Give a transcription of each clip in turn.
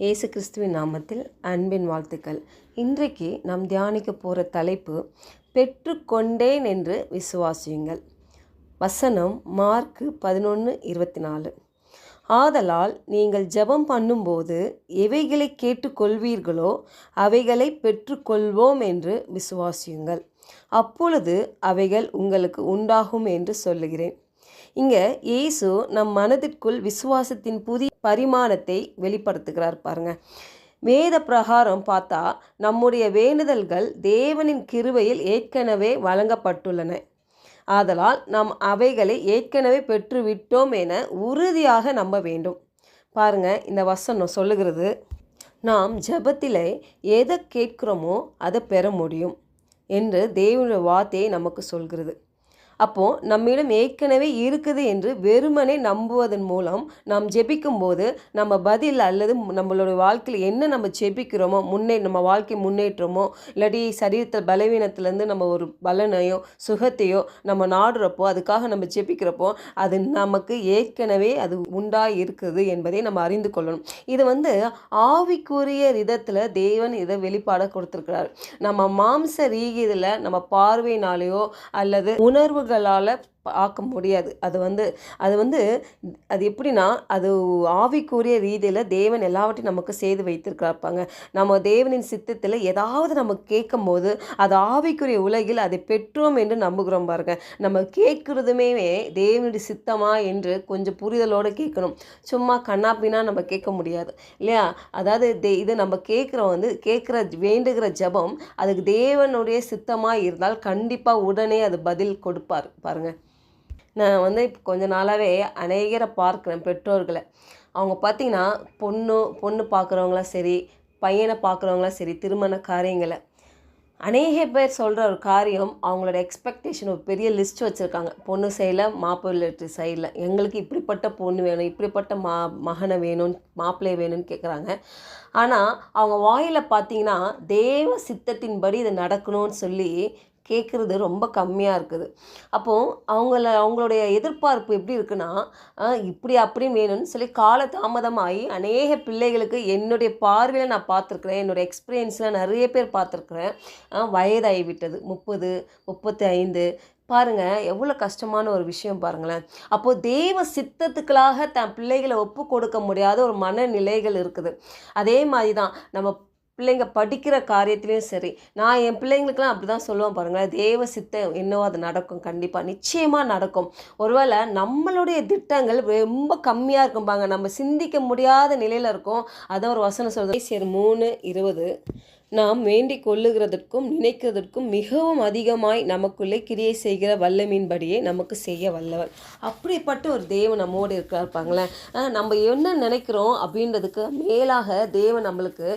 இயேசு கிறிஸ்துவின் நாமத்தில் அன்பின் வாழ்த்துக்கள். இன்றைக்கு நாம் தியானிக்க போகிற தலைப்பு பெற்றுக்கொண்டேன் என்று விசுவாசியுங்கள். வசனம் மார்க்கு பதினொன்று இருபத்தி நாலு ஆதலால் நீங்கள் ஜெபம் பண்ணும்போது எவைகளை கேட்டுக்கொள்வீர்களோ அவைகளை பெற்றுக்கொள்வோம் என்று விசுவாசியுங்கள். அப்பொழுது அவைகள் உங்களுக்கு உண்டாகும் என்று சொல்லுகிறேன். இங்கே இயேசு நம் மனதிற்குள் விசுவாசத்தின் புதிய பரிமாணத்தை வெளிப்படுத்துகிறார் பாருங்க. வேத பிரகாரம் பார்த்தா நம்முடைய வேண்டுதல்கள் தேவனின் கிருபையில் ஏற்கனவே வழங்கப்பட்டுள்ளன. ஆதலால் நாம் அவைகளை ஏற்கனவே பெற்றுவிட்டோம் என உறுதியாக நம்ப வேண்டும். பாருங்க இந்த வசனம் சொல்லுகிறது. நாம் ஜபத்திலே எதை கேட்கிறோமோ அதை பெற முடியும் என்று தேவனுடைய வார்த்தையை நமக்கு சொல்கிறது. அப்போது நம்மிடம் ஏற்கனவே இருக்குது என்று வெறுமனே நம்புவதன் மூலம் நாம் ஜெபிக்கும்போது நம்ம பதில் அல்லது நம்மளுடைய வாழ்க்கையில் என்ன நம்ம ஜெபிக்கிறோமோ முன்னே நம்ம வாழ்க்கை முன்னேற்றமோ இல்லாட்டி சரீரத்தில் பலவீனத்துலேருந்து நம்ம ஒரு பலனையோ சுகத்தையோ நம்ம நாடுறப்போ அதுக்காக நம்ம ஜெபிக்கிறப்போ அது நமக்கு ஏற்கனவே அது உண்டாக இருக்குது என்பதை நம்ம அறிந்து கொள்ளணும். இது வந்து ஆவிக்குரிய விதத்தில் தேவன் இதை வெளிப்பாட கொடுத்துருக்கிறார். நம்ம மாம்ச ரீதியில் நம்ம பார்வையினாலேயோ அல்லது உணர்வு உணர்வுகளால் பார்க்க முடியாது. அது வந்து அது வந்து அது எப்படின்னா அது ஆவிக்குரிய ரீதியில் தேவன் எல்லாவற்றையும் நமக்கு செய்து வைத்திருக்காப்பாங்க நம்ம தேவனின் சித்தத்தில் ஏதாவது நம்ம கேட்கும் போது அது ஆவிக்குரிய உலகில் அதை பெற்றோம் என்று நம்புகிறோம் பாருங்க. நம்ம கேட்குறதுமே தேவனுடைய சித்தமா என்று கொஞ்சம் புரிதலோடு கேட்கணும். சும்மா கண்ணாப்பினா நம்ம கேட்க முடியாது. இல்லையா? அதாவது தே இது நம்ம கேட்குறோம் வந்து கேட்குற வேண்டுகிற ஜபம் அதுக்கு தேவனுடைய சித்தமாக இருந்தால் கண்டிப்பாக உடனே அது பதில் கொடுப்பார் பாருங்கள் நான் வந்து இப்போ கொஞ்ச நாளாகவே அநேகரை பார்க்குறேன் பெற்றோர்களை. அவங்க பார்த்திங்கன்னா பொண்ணு பொண்ணு பார்க்குறவங்களாம் சரி பையனை பார்க்குறவங்களாம் சரி திருமண காரியங்களை. அநேக பேர் சொல்கிற ஒரு காரியம் அவங்களோட எக்ஸ்பெக்டேஷன் ஒரு பெரிய லிஸ்ட் வச்சுருக்காங்க. பொண்ணு சைடில் மாப்பிள்ளை சைடில். எங்களுக்கு இப்படிப்பட்ட பொண்ணு வேணும் இப்படிப்பட்ட மா மகனை வேணும் மாப்பிள்ளை வேணும்னு கேட்குறாங்க ஆனால் அவங்க வாயில் பார்த்தீங்கன்னா தேவ சித்தத்தின்படி இது நடக்கணும்னு சொல்லி கேட்குறது ரொம்ப கம்மியாக இருக்குது. அப்போது அவங்கள அவங்களுடைய எதிர்பார்ப்பு எப்படி இருக்குன்னா இப்படி அப்படின்னு வேணும்னு சொல்லி கால தாமதமாகி அநேக பிள்ளைகளுக்கு என்னுடைய பார்வையில் நான் பார்த்துருக்குறேன் என்னுடைய எக்ஸ்பீரியன்ஸில் நிறைய பேர் பார்த்துருக்குறேன். வயதாகிவிட்டது. முப்பது முப்பத்தி ஐந்து பாருங்கள் எவ்வளோ கஷ்டமான ஒரு விஷயம் பாருங்களேன். அப்போது தெய்வ சித்தத்துக்களாக தன் பிள்ளைகளை ஒப்பு கொடுக்க முடியாத ஒரு மனநிலைகள் இருக்குது. அதே மாதிரி தான் நம்ம பிள்ளைங்க படிக்கிற காரியத்துலேயும் சரி. நான் என் பிள்ளைங்களுக்குலாம் அப்படி தான் சொல்லுவேன் பாருங்களேன். தேவ சித்தம் என்னவோ அது நடக்கும். கண்டிப்பாக நிச்சயமாக நடக்கும். ஒருவேளை நம்மளுடைய திட்டங்கள் ரொம்ப கம்மியாக இருக்கும்பாங்க நம்ம சிந்திக்க முடியாத நிலையில் இருக்கும். அதை ஒரு வசனம் சொல்கிறது சரி மூணு இருபது. நாம் வேண்டிக் கொள்ளுகிறதற்கும் நினைக்கிறதற்கும் மிகவும் அதிகமாய் நமக்குள்ளே கிரியை செய்கிற வல்லமின்படியே நமக்கு செய்ய வல்லவர் அப்படிப்பட்ட ஒரு தேவன் நம்மோடு இருக்கிறார் பாங்களேன் நம்ம என்ன நினைக்கிறோம் அப்படின்றதுக்கு மேலாக தேவன் நம்மளுக்கு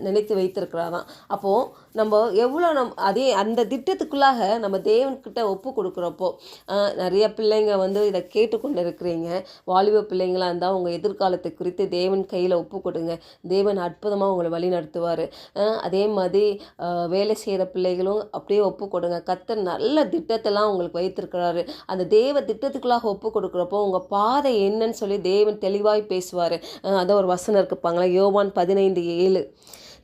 நினைத்து வைத்திருக்கிறாராம். அப்போது நம்ம எவ்வளோ நம் அதே அந்த திட்டத்துக்குள்ளாக நம்ம தேவன்கிட்ட ஒப்பு கொடுக்குறப்போ நிறைய பிள்ளைங்க வந்து இதை கேட்டுக்கொண்டு இருக்கிறீங்க வாலிப பிள்ளைங்களாக இருந்தால் உங்கள் எதிர்காலத்தை குறித்து தேவன் கையில் ஒப்பு கொடுங்க. தேவன் அற்புதமாக உங்களை வழி நடத்துவார். அதே மாதிரி வேலை செய்கிற பிள்ளைகளும் அப்படியே ஒப்பு கொடுங்க. கத்தர் நல்ல திட்டத்தெல்லாம் உங்களுக்கு வைத்திருக்கிறாரு. அந்த தேவ திட்டத்துக்குள்ளாக ஒப்பு கொடுக்குறப்போ உங்கள் பாதை என்னன்னு சொல்லி தேவன் தெளிவாய் பேசுவார். அதான் ஒரு வசனம் இருக்குப்பாங்களா யோவான் பதினைந்து ஏழு.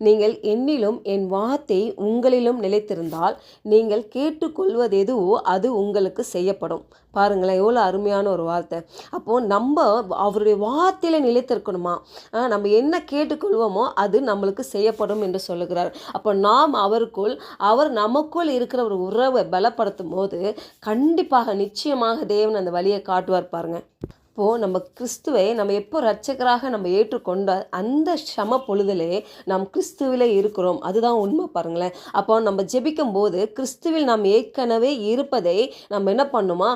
நீங்கள் என்னிலும் என் வார்த்தை உங்களிலும் நிலைத்திருந்தால் நீங்கள் கேட்டுக்கொள்வது எதுவோ அது உங்களுக்கு செய்யப்படும். பாருங்களேன் எவ்வளோ அருமையான ஒரு வார்த்தை. அப்போது நம்ம அவருடைய வார்த்தையில் நிலைத்திருக்கணுமா? நம்ம என்ன கேட்டுக்கொள்வோமோ அது நம்மளுக்கு செய்யப்படும் என்று சொல்லுகிறார். அப்போ நாம் அவருக்குள் அவர் நமக்குள் இருக்கிற ஒரு உறவை பலப்படுத்தும் போது கண்டிப்பாக நிச்சயமாக தேவன் அந்த வழியை காட்டுவார் பாருங்கள் இப்போது நம்ம கிறிஸ்துவை நம்ம எப்போ ரட்சகராக நம்ம ஏற்றுக்கொண்ட அந்த சம பொழுதிலே நாம் கிறிஸ்துவில் இருக்கிறோம். அதுதான் உண்மை பாருங்களேன். அப்போ நம்ம ஜெபிக்கும் போது கிறிஸ்துவில் நாம் ஏற்கனவே இருப்பதை நம்ம என்ன பண்ணுமா?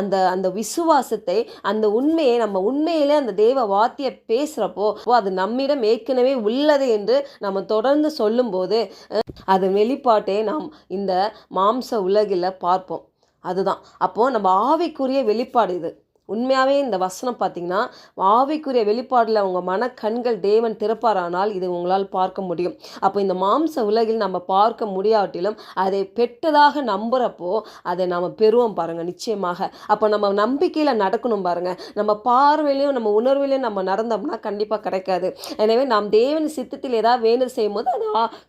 அந்த அந்த விசுவாசத்தை அந்த உண்மையை நம்ம உண்மையிலே அந்த தேவ வார்த்தையை பேசுகிறப்போ அது நம்மிடம் ஏற்கனவே உள்ளது என்று நம்ம தொடர்ந்து சொல்லும்போது அது வெளிப்பாட்டை நாம் இந்த மாம்ச உலகில் பார்ப்போம். அதுதான். அப்போது நம்ம ஆவிக்குரிய வெளிப்பாடு இது. உண்மையாகவே இந்த வசனம் பார்த்தீங்கன்னா ஆவிக்குரிய வெளிப்பாடில் உங்கள் மன கண்கள் தேவன் திறப்பாரானால் இது உங்களால் பார்க்க முடியும். அப்போ இந்த மாம்ச உலகில் நம்ம பார்க்க முடியாட்டிலும் அதை பெற்றதாக நம்புகிறப்போ அதை நாம் பெறுவோம் பாருங்கள் நிச்சயமாக. அப்போ நம்ம நம்பிக்கையில் நடக்கணும் பாருங்கள் நம்ம பார்வையிலையும் நம்ம உணர்விலையும் நம்ம நடந்தோம்னா கண்டிப்பாக கிடைக்காது. எனவே நாம் தேவன் சித்தத்தில் ஏதாவது வேணும் செய்யும் போது அது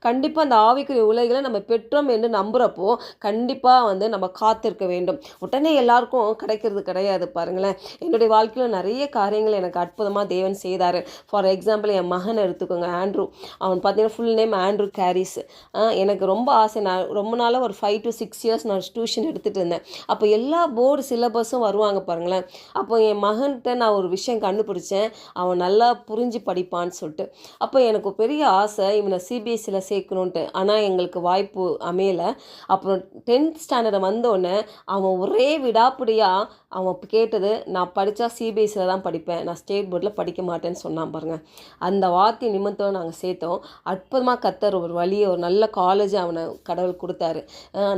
கண்டிப்பாக அந்த ஆவிக்குரிய உலகில் நம்ம பெற்றோம் என்று நம்புகிறப்போ கண்டிப்பாக வந்து நம்ம காத்திருக்க வேண்டும். உடனே எல்லாருக்கும் கிடைக்கிறது கிடையாது பாருங்களேன். என்னுடைய வாழ்க்கையில் நிறைய காரியங்கள் எனக்கு அற்புதமாக தேவன் செய்தார். ஃபார் எக்ஸாம்பிள் என் மகன் எடுத்துக்கோங்க ஆண்ட்ரூ. அவன் பார்த்தீங்கன்னா ஃபுல் நேம் ஆண்ட்ரூ கேரிஸ். எனக்கு ரொம்ப ஆசை. நான் ரொம்ப நாளாக ஒரு ஃபைவ் டு சிக்ஸ் இயர்ஸ் நான் டியூஷன் எடுத்துகிட்டு இருந்தேன். அப்போ எல்லா போர்டு சிலபஸும் வருவாங்க பாருங்களேன். அப்போ என் மகன்கிட்ட நான் ஒரு விஷயம் கண்டுபிடிச்சேன். அவன் நல்லா புரிஞ்சு படிப்பான்னு சொல்லிட்டு. அப்போ எனக்கு பெரிய ஆசை இவனை சிபிஎஸ்சியில் சேர்க்கணுன்ட்டு ஆனால் எங்களுக்கு வாய்ப்பு அமையலை. அப்புறம் டென்த் ஸ்டாண்டர்ட் வந்தோடனே அவன் ஒரே விடாப்பிடியாக அவன் கேட்டது நான் படித்தா சிபிஎஸ்சியில் தான் படிப்பேன். நான் ஸ்டேட் போர்டில் படிக்க மாட்டேன்னு சொன்னான் பாருங்கள் அந்த வார்த்தை நிமித்தம் நாங்கள் சேர்த்தோம். அற்புதமாக கத்தர் ஒரு வழியை ஒரு நல்ல காலேஜ் அவனை கடவுள் கொடுத்தாரு.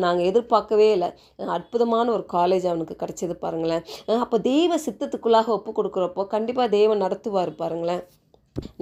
நாங்கள் எதிர்பார்க்கவே இல்லை. அற்புதமான ஒரு காலேஜ் அவனுக்கு கிடச்சிது பாருங்களேன். அப்போ தெய்வ சித்தத்துக்குள்ளாக ஒப்பு கொடுக்குறப்போ கண்டிப்பாக தெய்வம் நடத்துவார் பாருங்களேன்.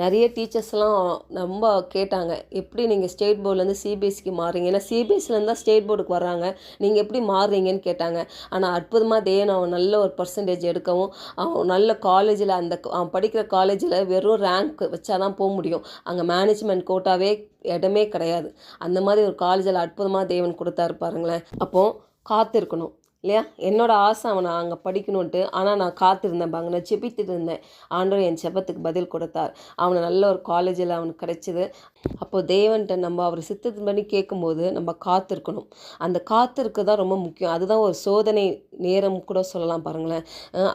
நிறைய டீச்சர்ஸ்லாம் ரொம்ப கேட்டாங்க எப்படி நீங்கள் ஸ்டேட் போர்ட்லேருந்து சிபிஎஸ்சிக்கு மாறுறீங்க? ஏன்னா சிபிஎஸ்சிலேருந்து தான் ஸ்டேட் போர்டுக்கு வர்றாங்க நீங்கள் எப்படி மாறுறீங்கன்னு கேட்டாங்க. ஆனால் அற்புதமாக தேவன் அவன் நல்ல ஒரு பர்சன்டேஜ் எடுக்கவும் அவன் நல்ல காலேஜில் அந்த அவன் படிக்கிற காலேஜில் வெறும் ரேங்க் வச்சா தான் போக முடியும். அங்கே மேனேஜ்மெண்ட் கோட்டாவே இடமே கிடையாது. அந்த மாதிரி ஒரு காலேஜில் அற்புதமாக தேவன் கொடுத்தாரு பாருங்களேன். அப்போது காத்திருக்கணும். இல்லையா? என்னோட ஆசை அவனை அங்கே படிக்கணுன்ட்டு ஆனால் நான் காத்திருந்தேன் பாங்க நான் செபித்துட்டு இருந்தேன். ஆண்டவர் என் செபத்துக்கு பதில் கொடுத்தார். அவனை நல்ல ஒரு காலேஜில் அவனுக்கு கிடைச்சிது. அப்போது தேவன்ட்ட நம்ம அவர் சித்தத்தின் பண்ணி கேட்கும்போது நம்ம காத்திருக்கணும். அந்த காத்திருக்கு தான் ரொம்ப முக்கியம். அதுதான் ஒரு சோதனை நேரம் கூட சொல்லலாம் பாருங்களேன்.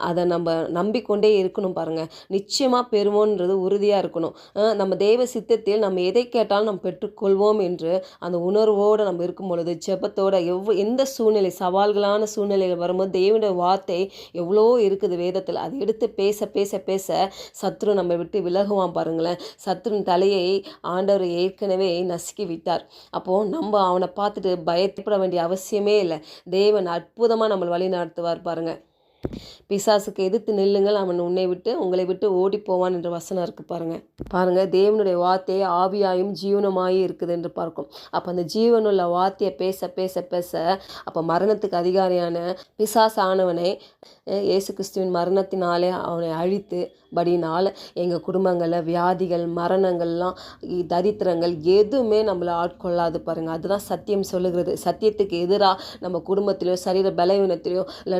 அதை நம்ம நம்பிக்கொண்டே இருக்கணும் பாருங்கள் நிச்சயமாக பெறுவோன்றது உறுதியாக இருக்கணும். நம்ம தெய்வ சித்தத்தில் நம்ம எதை கேட்டாலும் நம்ம பெற்றுக்கொள்வோம் என்று அந்த உணர்வோடு நம்ம இருக்கும் பொழுது ஜெபத்தோட எவ் எந்த சூழ்நிலை சவால்களான சூழ்நிலையில் வரும்போது தேவனுடைய வார்த்தை எவ்வளோ இருக்குது வேதத்தில். அதை எடுத்து பேச பேச பேச சத்ரு நம்ம விட்டு விலகுவான் பாருங்களேன். சத்ருன் தலையை ஆண்டவர் ஏற்கனவே நசுக்கி விட்டார் அப்போது நம்ம அவனை பார்த்துட்டு பயப்பட வேண்டிய அவசியமே இல்லை. தேவன் அற்புதமாக நம்மளை வழி நடத்துவார் பாருங்கள் பிசாசுக்கு எதிர்த்து நில்லுங்கள். அவன் உன்னை விட்டு உங்களை விட்டு ஓடி போவான் என்ற வசனம் இருக்குது பாருங்கள் பாருங்கள் தேவனுடைய வார்த்தையை ஆவியாயும் ஜீவனமாயும் இருக்குது என்று பார்க்கும். அப்போ அந்த ஜீவனுள்ள வார்த்தையை பேச பேச பேச அப்போ மரணத்துக்கு அதிகாரியான பிசாசு ஆனவனை இயேசு கிறிஸ்துவின் மரணத்தினாலே அவனை அழித்து படினால் எங்கள் குடும்பங்களில் வியாதிகள் மரணங்கள்லாம் தரித்திரங்கள் எதுவுமே நம்மளை ஆட்கொள்ளாது பாருங்கள் அதுதான் சத்தியம் சொல்லுகிறது. சத்தியத்துக்கு எதிராக நம்ம குடும்பத்திலையோ சரீர பலவீனத்திலையோ இல்லை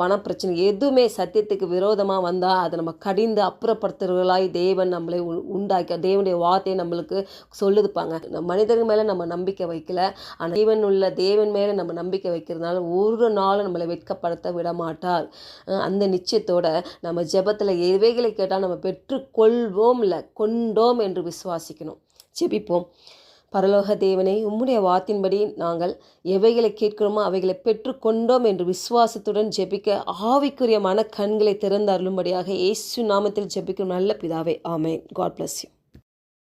பண பிரச்சனை எதுவுமே சத்தியத்துக்கு விரோதமாக வந்தால் அதை நம்ம கடிந்து அப்புறப்படுத்துறவர்களாய் தேவன் நம்மளை உண்டாக்கி தேவனுடைய வார்த்தையை நம்மளுக்கு சொல்லுதுப்பாங்க மனிதர்கள் மேலே நம்ம நம்பிக்கை வைக்கல. ஆனால் தேவன் உள்ள தேவன் மேலே நம்ம நம்பிக்கை வைக்கிறதுனால ஒரு நாளும் நம்மளை வெட்கப்படுத்த விட மாட்டார் அந்த நிச்சயத்தோட நம்ம ஜெபத்தில் எவைகளை கேட்டால் நம்ம பெற்றுக்கொள்வோம் இல்லை கொண்டோம் என்று விசுவாசிக்கணும். ஜெபிப்போம். பரலோக தேவனை உம்முடைய வாத்தின்படி நாங்கள் எவைகளை கேட்கிறோமோ அவைகளை பெற்றுக்கொண்டோம் என்று விசுவாசத்துடன் ஜெபிக்க ஆவிக்குரிய மன கண்களை திறந்து அருளும்படியாக இயேசு நாமத்தில் ஜெபிக்கும் நல்ல பிதாவே ஆமே காட் பிளஸ் யூ